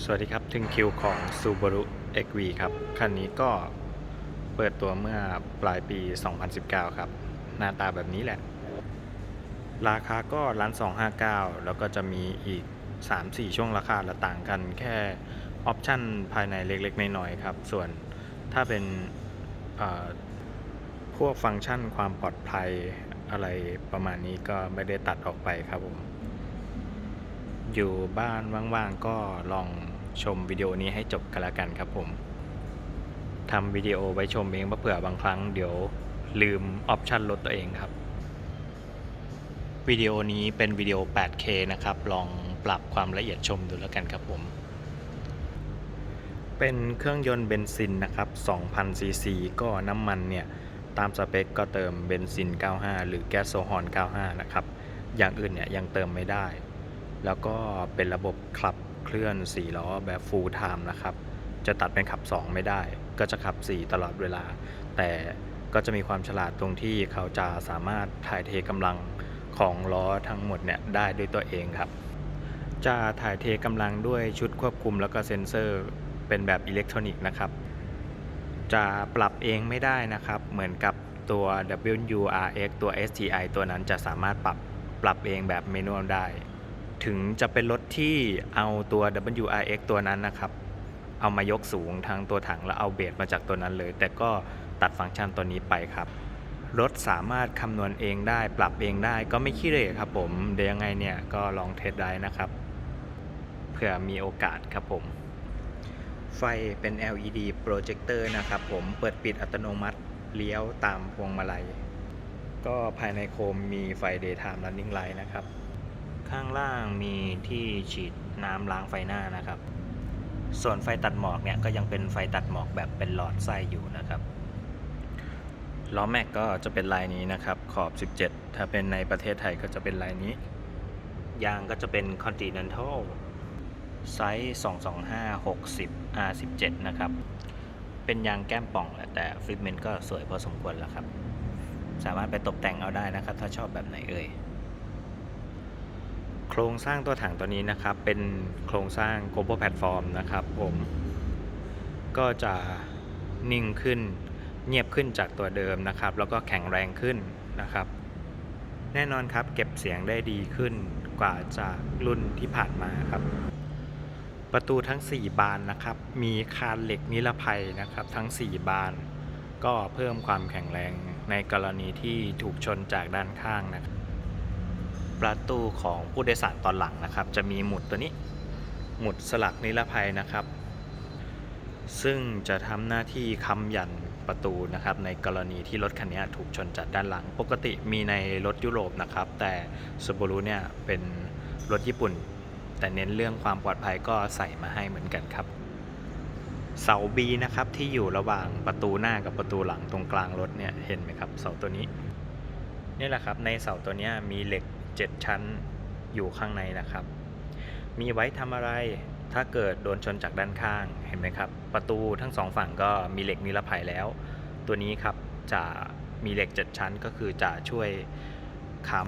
สวัสดีครับ ถึงคิวของ Subaru XV ครับ คันนี้ก็เปิดตัวเมื่อปลายปี 2019 ครับ หน้าตาแบบนี้แหละ ราคาก็ล้าน259 แล้วก็จะมีอีก 3-4 ช่วงราคาละต่างกันแค่ออปชั่นภายในเล็กๆ น้อยๆ ครับ ส่วนถ้าเป็นพวกฟังก์ชันความปลอดภัยอะไรประมาณนี้ก็ไม่ได้ตัดออกไปครับผม อยู่บ้านว่างๆก็ลองชมวิดีโอนี้ให้จบกันล้วกันครับผมทำวิดีโอไว้ชมเองเพราะเผื่อบางครั้งเดี๋ยวลืมออปชันลดตัวเองครับ วิดีโอนี้เป็นวิดีโอ 8K นะครับ ลองปรับความละเอียดชมดูแล้วกันครับผม เป็นเครื่องยนต์เบนซินนะครับ 2,000 ซีซี ก็น้ำมันเนี่ย ตามสเปคก็เติมเบนซิน 95 หรือแก๊สโซฮอล95 นะครับ อย่างอื่นเนี่ยยังเติมไม่ได้ แล้วก็เป็นระบบขับเคลื่อน 4 ล้อแบบ full time นะครับ จะตัดเป็นขับ 2 ไม่ได้ ก็จะขับ 4 ตลอดเวลา แต่ก็จะมีความฉลาดตรงที่เขาจะสามารถถ่ายเทกำลังของล้อทั้งหมดเนี่ยได้ด้วยตัวเองครับ จะถ่ายเทกำลังด้วยชุดควบคุมแล้วก็เซ็นเซอร์เป็นแบบอิเล็กทรอนิกส์นะครับ จะปรับเองไม่ได้นะครับ เหมือนกับตัว WRX ตัว STI ตัวนั้นจะสามารถปรับปรับเองแบบเมนูได้ ถึงจะเป็นรถที่เอาตัว WRX ตัวนั้นนะครับ เอามายกสูงทางตัวถังแล้วเอาเบสมาจากตัวนั้นเลย แต่ก็ตัดฟังก์ชันตัวนี้ไปครับ รถสามารถคำนวณเองได้ ปรับเองได้ก็ไม่ขี้เหร่ครับผมเดี๋ยวยังไงเนี่ยก็ลองเทสได้นะครับเผื่อมีโอกาสครับผม ไฟเป็น LED โปรเจคเตอร์นะครับผมเปิดปิดอัตโนมัติเลี้ยวตามพวงมาลัย ก็ภายในโคมมีไฟ Daytime Running Light นะครับ ข้างล่างมีที่ฉีดน้ำล้างไฟหน้านะครับ ส่วนไฟตัดหมอกเนี่ยก็ยังเป็นไฟตัดหมอกแบบเป็นหลอดไส้อยู่นะครับล้อแม็กก็จะเป็นลายนี้นะครับขอบ 17 ถ้าเป็นในประเทศไทยก็จะเป็นลายนี้ ยางก็จะเป็น Continental ไซส์ 225 60 R17 นะครับ เป็นยางแก้มป่องแหละแต่ฟิตเมนต์ก็สวยพอสมควรแล้วครับ สามารถไปตกแต่งเอาได้นะครับ ถ้าชอบแบบไหนเอ่ย โครงสร้างตัวถังตัวนี้นะครับ เป็นโครงสร้าง global platform นะครับผมก็จะนิ่งขึ้นเงียบขึ้นจากตัวเดิมนะครับ แล้วก็แข็งแรงขึ้นนะครับ แน่นอนครับเก็บเสียงได้ดีขึ้นกว่าจากรุ่นที่ผ่านมาครับ ประตูทั้ง 4 บานนะครับ มีคานเหล็กนิรภัยนะครับ ทั้ง 4 บาน ก็เพิ่มความแข็งแรงในกรณีที่ถูกชนจากด้านข้างนะครับ ประตูของผู้โดยสารตอนหลังนะครับ จะมีหมุดตัวนี้ หมุดสลักนิรภัยนะครับ ซึ่งจะทำหน้าที่ค้ำยันประตูนะครับ ในกรณีที่รถคันนี้ถูกชนจากด้านหลัง ปกติมีในรถยุโรปนะครับ แต่ Subaru เนี่ยเป็นรถญี่ปุ่น แต่เน้นเรื่องความปลอดภัยก็ใส่มาให้เหมือนกันครับเสา B นะครับที่อยู่ระหว่างประตูหน้ากับประตูหลังตรงกลางรถเนี่ยเห็นไหมครับเสาตัวนี้นี่แหละครับในเสาตัวนี้มีเหล็ก 7 ชั้นอยู่ข้างในนะครับ มีไว้ทำอะไรถ้าเกิดโดนชนจากด้านข้างเห็นไหมครับ ประตูทั้งสองฝั่งก็มีเหล็กนิรภัยแล้ว ตัวนี้ครับจะมีเหล็ก 7 ชั้นก็คือจะช่วยค้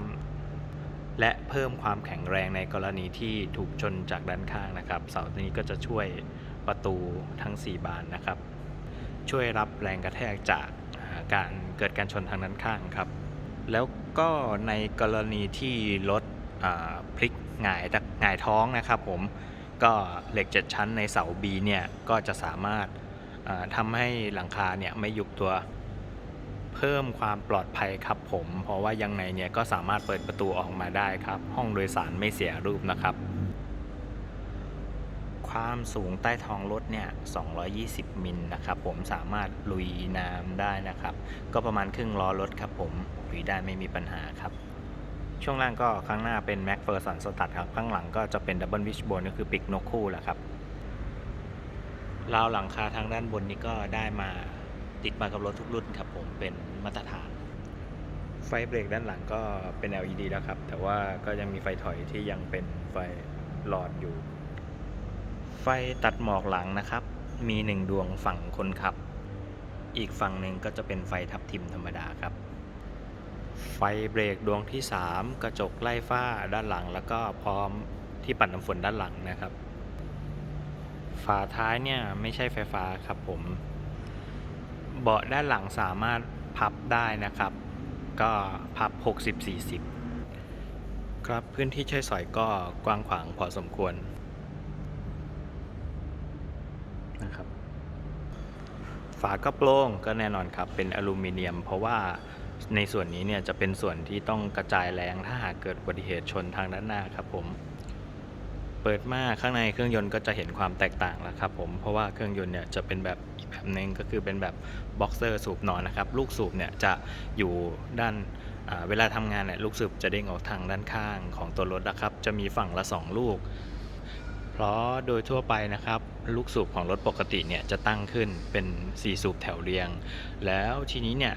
ำและเพิ่มความแข็งแรงในกรณีที่ถูกชนจากด้านข้างนะครับ เสาตัวนี้ก็จะช่วยประตูทั้ง 4 บานนะครับ ช่วยรับแรงกระแทกจากการเกิดการชนทางด้านข้างครับ แล้วก็ในกรณีที่รถพลิกหงายหงายท้องนะครับผมก็เหล็ก 7 ชั้นในเสา B เนี่ยก็จะสามารถาทำให้หลังคาเนี่ยไม่ยุบตัวเพิ่มความปลอดภัยครับผม เพราะว่ายังไงเนี่ยก็สามารถเปิดประตูออกมาได้ครับ ห้องโดยสารไม่เสียรูปนะครับ ความสูงใต้ท้องรถเนี่ย 220 มิลนะครับผมสามารถลุยน้ำได้นะครับ ก็ประมาณครึ่งล้อรถครับผมลุยได้ไม่มีปัญหาครับ ช่วงล่างก็ข้างหน้าเป็น Mac f e r s o n สตัดครับ ข้างหลังก็จะเป็น Double Wishbone ก็คือปีกนกคู่แหละครับราวหลังคาทางด้านบนนี้ก็ได้มาติดมากับรถทุกรุ่นครับผมเป็นมาตรฐาน ไฟเบรกด้านหลังก็เป็น LED แล้วครับ แต่ว่าก็ยังมีไฟถอยที่ยังเป็นไฟหลอดอยู่ ไฟตัดหมอกหลังนะครับ มีหนึ่งดวงฝั่งคนขับ อีกฝั่งหนึ่งก็จะเป็นไฟทับทิมธรรมดาครับ ไฟเบรกดวงที่ 3 กระจกไล่ฝ้าด้านหลัง แล้วก็พร้อมที่ปัดน้ำฝนด้านหลังนะครับ ฝาท้ายเนี่ยไม่ใช่ไฟฟ้าครับผม เบาะด้านหลังสามารถพับได้นะครับ ก็พับ 60-40 ครับพื้นที่ใช้สอยก็กว้างขวางพอสมควรนะครับ ฝากระโปรงก็แน่นอนครับเป็นอลูมิเนียม เพราะว่าในส่วนนี้เนี่ยจะเป็นส่วนที่ต้องกระจายแรงถ้าหากเกิดอุบัติเหตุชนทางด้านหน้าครับผม เปิดมาข้างในเครื่องยนต์ก็จะเห็นความแตกต่างแล้วครับผมเพราะว่าเครื่องยนต์เนี่ยจะเป็นแบบอีกแบบหนึงก็คือเป็นแบบบ็อกเซอร์สูบนอนนะครับ ลูกสูบเนี่ยจะอยู่ด้านเวลาทำงานเนี่ยลูกสูบจะเด้งออกทางด้านข้างของตัวรถนะครับ จะมีฝั่งละ 2 ลูก เพราะโดยทั่วไปนะครับ ลูกสูบของรถปกติเนี่ยจะตั้งขึ้นเป็น 4 สูบแถวเรียง แล้วทีนี้เนี่ย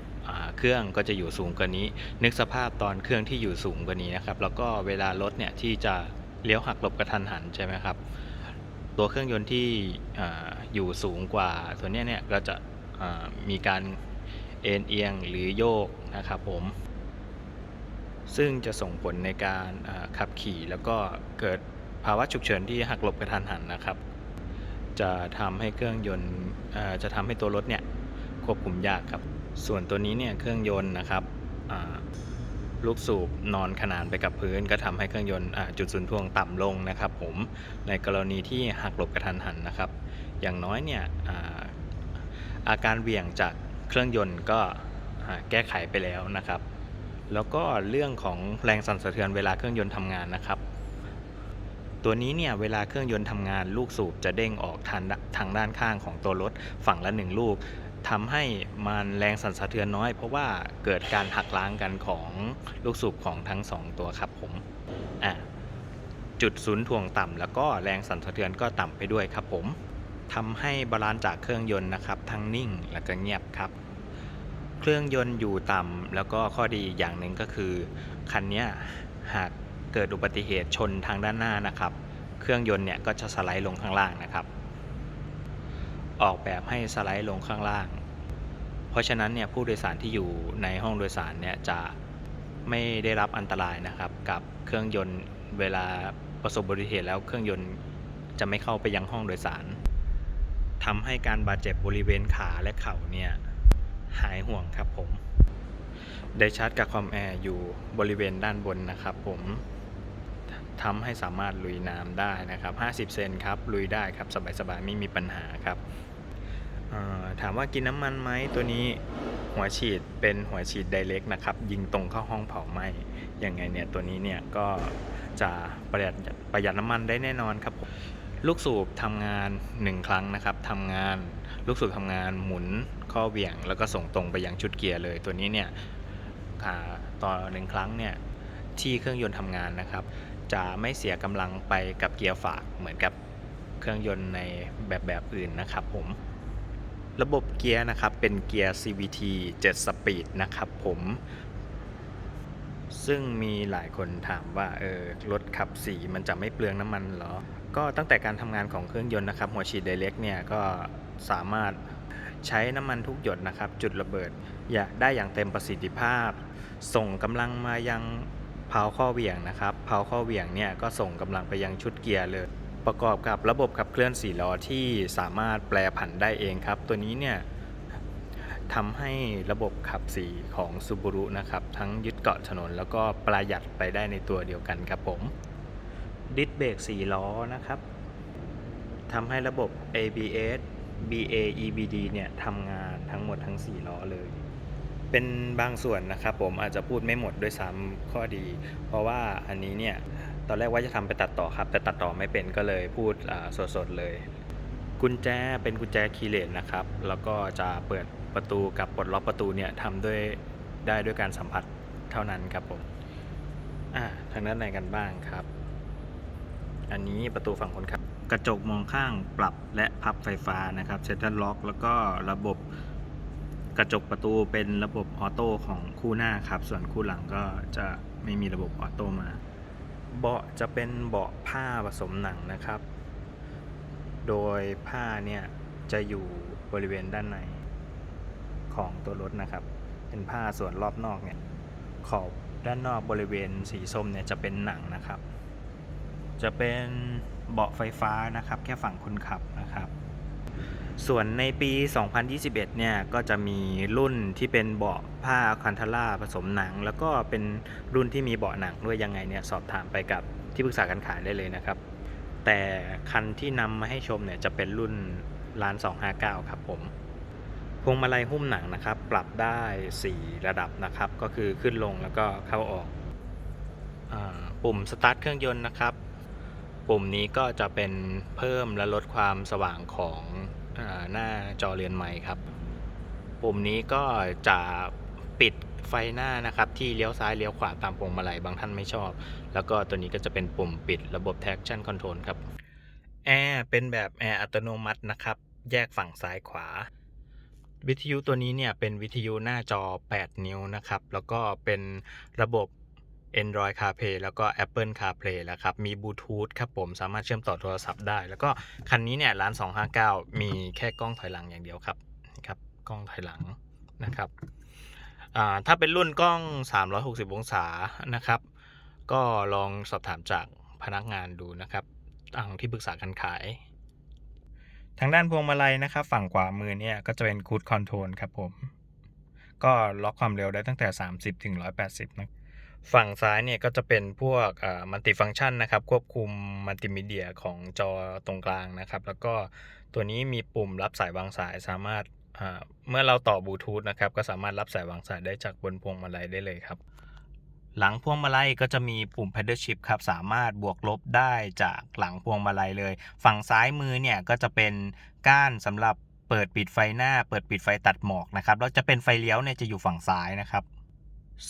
เครื่องก็จะอยู่สูงกว่านี้ นึกสภาพตอนเครื่องที่อยู่สูงกว่านี้นะครับ แล้วก็เวลารถเนี่ยที่จะเลี้ยวหักหลบกระทันหันใช่ไหมครับ ตัวเครื่องยนต์ที่ออยู่สูงกว่าตัวนี้เนี่ยก็จะมีการเอ็นเอียงหรือโยกนะครับผมซึ่งจะส่งผลในการขับขี่แล้วก็เกิด ภาวะฉุกเฉินที่หักหลบกระทันหันนะครับ จะทำให้เครื่องยนต์จะทำให้ตัวรถเนี่ยควบคุมยากครับ ส่วนตัวนี้เนี่ยเครื่องยนต์นะครับลูกสูบนอนขนานไปกับพื้น ก็ทำให้เครื่องยนต์จุดศูนย์ถ่วงต่ำลงนะครับ ผมในกรณีที่หักหลบกระทันหันนะครับ อย่างน้อยเนี่ยอาอาการเหวี่ยงจากเครื่องยนต์ก็แก้ไขไปแล้วนะครับ แล้วก็เรื่องของแรงสั่นสะเทือนเวลาเครื่องยนต์ทำงานนะครับ ตัวนี้เนี่ยเวลาเครื่องยนต์ทำงานลูกสูบจะเด้งออกทางทางด้านข้างของตัวรถฝั่งละหนึ่งลูกทำให้มันแรงสั่นสะเทือนน้อย เพราะว่าเกิดการหักล้างกันของลูกสูบของทั้งสองตัวครับผมอะจุดศูนย์ถ่วงต่ำแล้วก็แรงสั่นสะเทือนก็ต่ำไปด้วยครับผมทำให้บาลานซ์จากเครื่องยนต์นะครับ ทั้งนิ่งแล้วก็เงียบครับ เครื่องยนต์อยู่ต่ำแล้วก็ข้อดีอย่างหนึ่งก็คือ คันเนี้ยหาก เกิดอุบัติเหตุชนทางด้านหน้านะครับ เครื่องยนต์เนี่ยก็จะสไลด์ลงข้างล่างนะครับ ออกแบบให้สไลด์ลงข้างล่าง เพราะฉะนั้นเนี่ยผู้โดยสารที่อยู่ในห้องโดยสารเนี่ยจะไม่ได้รับอันตรายนะครับ กับเครื่องยนต์เวลาประสบอุบัติเหตุแล้วเครื่องยนต์จะไม่เข้าไปยังห้องโดยสารทำให้การบาดเจ็บบริเวณขาและเข่าเนี่ยหายห่วงครับผมได้ชาร์จกับคอมแอร์อยู่บริเวณด้านบนนะครับผม ทำให้สามารถลุยน้ำได้นะครับ 50 เซนครับลุยได้ครับสบายๆไม่มีปัญหาครับถามว่ากินน้ำมันไหมตัวนี้หัวฉีดเป็นหัวฉีดไดเรกนะครับ ยิงตรงเข้าห้องเผาไหม้ยังไงเนี่ยตัวนี้เนี่ยก็จะประหยัดประหยัดน้ำมันได้แน่นอนครับผมลูกสูบทำงาน 1 ครั้งนะครับทำงานลูกสูบทำงานหมุนข้อเหวี่ยง แล้วก็ส่งตรงไปยังชุดเกียร์เลย ตัวนี้เนี่ยต่อหนึ่งครั้งเนี่ยที่เครื่องยนต์ทำงานนะครับ จะไม่เสียกำลังไปกับเกียร์ฝากเหมือนกับเครื่องยนต์ในแบบแบบอื่นนะครับผมระบบเกียร์นะครับเป็นเกียร์ CVT 7 Speed นะครับผมซึ่งมีหลายคนถามว่าเออรถขับสีมันจะไม่เปลืองน้ำมันเหรอ ก็ตั้งแต่การทำงานของเครื่องยนต์นะครับหัวฉีดไดเรกเนี่ยก็สามารถใช้น้ำมันทุกหยดนะครับ จุดระเบิดอย่าได้อย่างเต็มประสิทธิภาพ ส่งกำลังมายัง เพาข้อเหวี่ยงนะครับเพาข้อเหวี่ยงเนี่ยก็ส่งกำลังไปยังชุดเกียร์เลย ประกอบกับระบบขับเคลื่อน4ล้อที่สามารถแปลผันได้เองครับ ตัวนี้เนี่ยทำให้ระบบขับสีของ Subaru นะครับ ทั้งยึดเกาะถนนแล้วก็ประหยัดไปได้ในตัวเดียวกันครับผม ดิสเบรก4ล้อนะครับทำให้ระบบ ABS BA EBD เนี่ยทำงานทั้งหมดทั้ง 4 ล้อเลย เป็นบางส่วนนะครับผมอาจจะพูดไม่หมดด้วยซ้ำข้อดี เพราะว่าอันนี้เนี่ยตอนแรกว่าจะทำไปตัดต่อครับ แต่ตัดต่อไม่เป็นก็เลยพูดสดๆเลย กุญแจเป็นกุญแจคีย์เลนนะครับ แล้วก็จะเปิดประตูกับปลดล็อกประตูเนี่ยทำด้วยได้ด้วยการสัมผัสเท่านั้นครับผมอ่าทางด้านในกันบ้างครับ อันนี้ประตูฝั่งคนขับกระจกมองข้างปรับและพับไฟฟ้านะครับเซ็นทรัลล็อก แล้วก็ระบบ กระจกประตูเป็นระบบออโต้ของคู่หน้าครับ ส่วนคู่หลังก็จะไม่มีระบบออโต้มา เบาะจะเป็นเบาะผ้าผสมหนังนะครับ โดยผ้าเนี่ยจะอยู่บริเวณด้านในของตัวรถนะครับ เป็นผ้าส่วนรอบนอกเนี่ยขอบด้านนอกบริเวณสีส้มเนี่ยจะเป็นหนังนะครับ จะเป็นเบาะไฟฟ้านะครับ แค่ฝั่งคนขับนะครับ ส่วนในปี 2021 เนี่ยก็จะมีรุ่นที่เป็นเบาะผ้าคันทาร่าผสมหนัง แล้วก็เป็นรุ่นที่มีเบาะหนังด้วยยังไงเนี่ยสอบถามไปกับที่ปรึกษาการขายได้เลยนะครับ แต่คันที่นำมาให้ชมเนี่ยจะเป็นรุ่นล้าน 259 ครับผมพวงมาลัยหุ้มหนังนะครับ ปรับได้ 4 ระดับนะครับ ก็คือขึ้นลงแล้วก็เข้าออกอปุ่มสตาร์ทเครื่องยนต์นะครับ ปุ่มนี้ก็จะเป็นเพิ่มและลดความสว่างของ หน้าจอเรือนไม้ครับ ปุ่มนี้ก็จะปิดไฟหน้านะครับที่เลี้ยวซ้ายเลี้ยวขวาตามพวงมาลัยบางท่านไม่ชอบ แล้วก็ตัวนี้ก็จะเป็นปุ่มปิดระบบ traction control ครับแอร์เป็นแบบแอร์อัตโนมัตินะครับ แยกฝั่งซ้ายขวา วิทยุตัวนี้เนี่ยเป็นวิทยุหน้าจอ 8 นิ้วนะครับ แล้วก็เป็นระบบ Android CarPlay แล้วก็ Apple CarPlay แล้วครับ มีบลูทูธครับผมสามารถเชื่อมต่อโทรศัพท์ได้ แล้วก็คันนี้เนี่ยร้าน 259 มีแค่กล้องถอยหลังอย่างเดียวครับนะครับกล้องถอยหลังนะครับถ้าเป็นรุ่นกล้อง 360 องศานะครับ ก็ลองสอบถามจากพนักงานดูนะครับทางที่ปรึกษาการขาย ทางด้านพวงมาลัยนะครับ ฝั่งขวามือเนี่ยก็จะเป็น Cruise Control ครับผม ก็ล็อกความเร็วได้ตั้งแต่ 30 ถึง 180นะ ฝั่งซ้ายเนี่ยก็จะเป็นพวกมัลติฟัง c t ชันนะครับ ควบคุมมัลติมีเดียของจอตรงกลางนะครับ แล้วก็ตัวนี้มีปุ่มรับสายวางสายสามารถเมื่อเราต่อบลูทูธนะครับ ก็สามารถรับสายวางสายได้จากบนพวงมาลัยได้เลยครับ หลังพวงมาลัยก็จะมีปุ่ม pedal shift ครับ สามารถบวกลบได้จากหลังพวงมาลัยเลย ฝั่งซ้ายมือเนี่ยก็จะเป็นก้านสำหรับเปิดปิดไฟหน้า เปิดปิดไฟตัดหมอกนะครับแล้วจะเป็นไฟเลี้ยวเนี่ยจะอยู่ฝั่งซ้ายนะครับ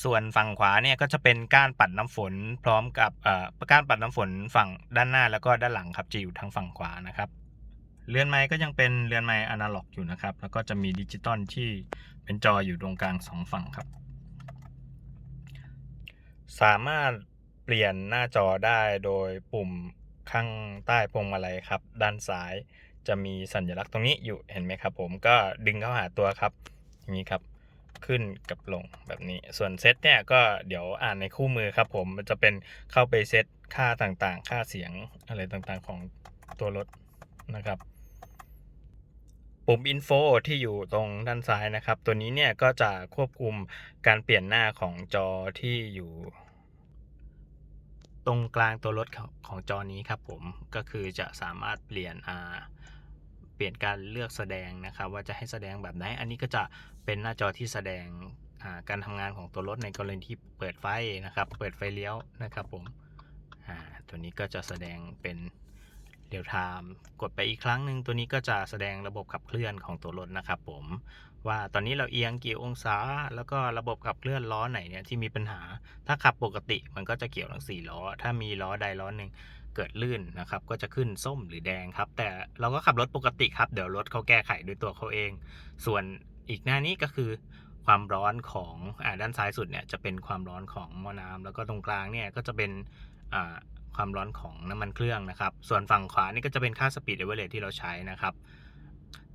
ส่วนฝั่งขวาเนี่ยก็จะเป็นก้านปัดน้ำฝน พร้อมกับเอ่อก้านปัดน้ำฝนฝั่งด้านหน้าแล้วก็ด้านหลังครับจะอยู่ทางฝั่งขวานะครับเรือนไม้ก็ยังเป็นเรือนไม้อนาล็อกอยู่นะครับ แล้วก็จะมีดิจิตอลที่เป็นจออยู่ตรงกลางสองฝั่งครับ สามารถเปลี่ยนหน้าจอได้โดยปุ่มข้างใต้พวงมาลัยครับ ด้านซ้ายจะมีสัญลักษณ์ตรงนี้อยู่เห็นไหมครับ ผมก็ดึงเข้าหาตัวครับอย่างนี้ครับ ขึ้นกับลงแบบนี้ ส่วนเซตเนี่ยก็เดี๋ยวอ่านในคู่มือครับผม มันจะเป็นเข้าไปเซตค่าต่างๆ ค่าเสียงอะไรต่างๆของตัวรถนะครับ ปุ่ม Info ที่อยู่ตรงด้านซ้ายนะครับ ตัวนี้เนี่ยก็จะควบคุมการเปลี่ยนหน้าของจอที่อยู่ ตรงกลางตัวรถของจอนี้ครับผม ก็คือจะสามารถเปลี่ยนอ่า เปลี่ยนการเลือกแสดงนะครับว่าจะให้แสดงแบบไหน อันนี้ก็จะเป็นหน้าจอที่แสดงการทำงานของตัวรถในกรณีที่เปิดไฟนะครับ เปิดไฟเลี้ยวนะครับผมอ่าตัวนี้ก็จะแสดงเป็นเรียลไทม์กดไปอีกครั้งหนึ่งตัวนี้ก็จะแสดงระบบขับเคลื่อนของตัวรถนะครับผมว่าตอนนี้เราเอียงกี่องศา แล้วก็ระบบขับเคลื่อนล้อไหนเนี่ยที่มีปัญหา ถ้าขับปกติมันก็จะเกี่ยวทั้ง4ล้อ ถ้ามีล้อใดล้อหนึ่ง เกิดลื่นนะครับ ก็จะขึ้นส้มหรือแดงครับ แต่เราก็ขับรถปกติครับ เดี๋ยวรถเขาแก้ไขด้วยตัวเขาเอง ส่วนอีกหน้านี้ก็คือความร้อนของอด้านซ้ายสุดเนี่ยจะเป็นความร้อนของมอน้ำแล้วก็ตรงกลางเนี่ยก็จะเป็นความร้อนของน้ำมันเครื่องนะครับ ส่วนฝั่งขวานี่ก็จะเป็นค่าสปีดเอเวอเรที่เราใช้นะครับ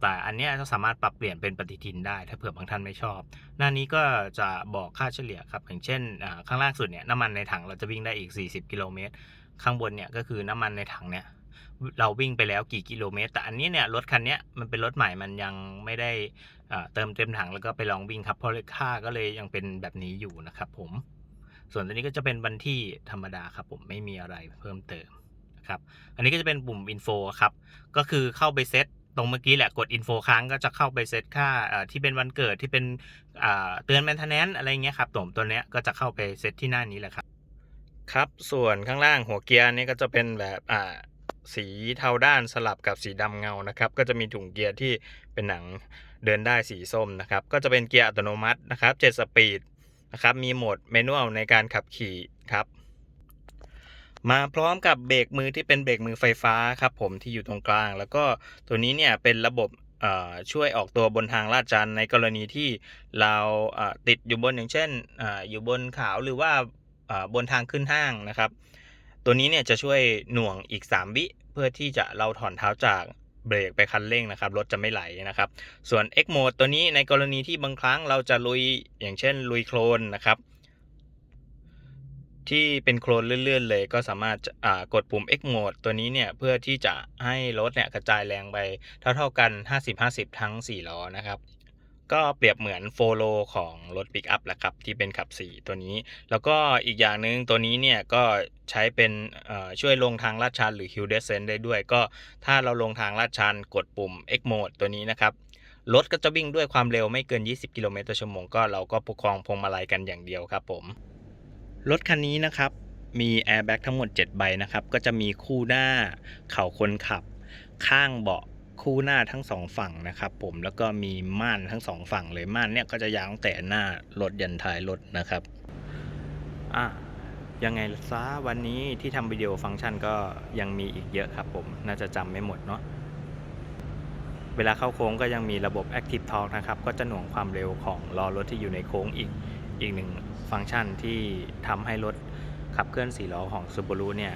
แต่อันนี้จะสามารถปรับเปลี่ยนเป็นปฏิทินได้ ถ้าเผื่อบางท่านไม่ชอบ หน้านี้ก็จะบอกค่าเฉลี่ยครับ อย่างเช่นข้างล่างสุดเนี่ยน้ำมันในถังเราจะวิ่งได้อีก 40 กิโลเมตร ข้างบนเนี่ยก็คือน้ำมันในถังเนี่ยเราวิ่งไปแล้วกี่กิโลเมตร แต่อันนี้เนี่ยรถคันนี้มันเป็นรถใหม่มันยังไม่ได้อ่าเติมเต็มถังแล้วก็ไปลองวิ่งครับเพราะค่าก็เลยยังเป็นแบบนี้อยู่นะครับผม ส่วนตัวนี้ก็จะเป็นวันที่ธรรมดาครับผมไม่มีอะไรเพิ่มเติมนะครับอันนี้ก็จะเป็นปุ่ม info ครับก็คือเข้าไปเซตตรงเมื่อกี้แหละกด info ค้างก็จะเข้าไปเซตค่าที่เป็นวันเกิดที่เป็นอ่าเตือน maintenance อะไรเงี้ยครับตัวตัวเนี้ยก็จะเข้าไปเซตที่หน้านี้แหละครับ ครับ ส่วนข้างล่างหัวเกียร์นี่ก็จะเป็นแบบอ่าสีเทาด้านสลับกับสีดำเงานะครับ ก็จะมีถุงเกียร์ที่เป็นหนังเดินได้สีส้มนะครับ ก็จะเป็นเกียร์อัตโนมัตินะครับ7สปีดนะครับมีโหมดแมนนวลในการขับขี่ครับ มาพร้อมกับเบรกมือที่เป็นเบรกมือไฟฟ้าครับผมที่อยู่ตรงกลาง แล้วก็ตัวนี้เนี่ยเป็นระบบอ่อช่วยออกตัวบนทางลาดชันในกรณีที่เราอ่อติดอยู่บนอย่างเช่นอ่ออยู่บนเขาหรือว่า บนทางขึ้นห้างนะครับ ตัวนี้เนี่ยจะช่วยหน่วงอีก 3 วิเพื่อที่จะเราถอนเท้าจากเบรกไปคันเร่งนะครับรถจะไม่ไหลนะครับ ส่วน X Mode ตัวนี้ในกรณีที่บางครั้งเราจะลุยอย่างเช่น ลุยโคลนนะครับ ที่เป็นโคลนเลื่อนๆเลยก็สามารถกดปุ่ม X Mode ตัวนี้เนี่ยเพื่อที่จะให้รถเนี่ยกระจายแรงไปเท่าๆกัน 50-50 ทั้ง 4 ล้อนะครับ ก็เปรียบเหมือนโฟโลของรถปิกอัพแหละครับ ที่เป็นขับ 4 ตัวนี้ แล้วก็อีกอย่างหนึ่งตัวนี้เนี่ยก็ใช้เป็นช่วยลงทางลาดชันหรือ Hill Descent ได้ด้วย ก็ถ้าเราลงทางลาดชันกดปุ่ม X Mode ตัวนี้นะครับรถก็จะวิ่งด้วยความเร็วไม่เกิน 20 กิโลเมตรต่อชั่วโมงก็เราก็ประคองพวงมาลัยกันอย่างเดียวครับผม รถคันนี้นะครับ มีแอร์แบ็กทั้งหมด 7 ใบนะครับ ก็จะมีคู่หน้า เข่าคนขับ ข้างเบาะ คู่หน้าทั้งสองฝั่งนะครับผมแล้วก็มีม่านทั้งสองฝั่งเลยม่านเนี่ยก็จะยาวตั้งแต่หน้ารถยันท้ายรถนะครับอะยังไงซะวันนี้ที่ทำวิดีโอฟังก์ชันก็ยังมีอีกเยอะครับผม น่าจะจำไม่หมดเนาะเวลาเข้าโค้งก็ยังมีระบบ Active Torque นะครับ ก็จะหน่วงความเร็วของล้อรถที่อยู่ในโค้งอีกอีกหนึ่งฟังก์ชันที่ทำให้รถขับเคลื่อนสี่ล้อของ Subaru เนี่ย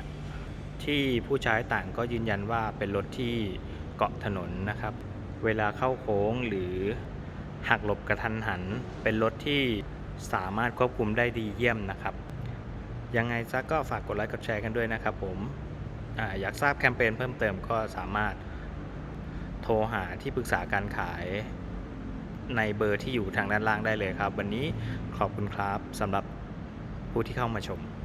ที่ผู้ใช้ต่างก็ยืนยันว่าเป็นรถที่ เกาะถนนนะครับ เวลาเข้าโค้งหรือหักหลบกระทันหัน เป็นรถที่สามารถควบคุมได้ดีเยี่ยมนะครับ ยังไงซะก็ฝากกดไลค์กดแชร์กันด้วยนะครับผมออยากทราบแคมเปญเพิ่มเติมก็สามารถโทรหาที่ปรึกษาการขายในเบอร์ที่อยู่ทางด้านล่างได้เลยครับ วันนี้ขอบคุณครับสำหรับผู้ที่เข้ามาชม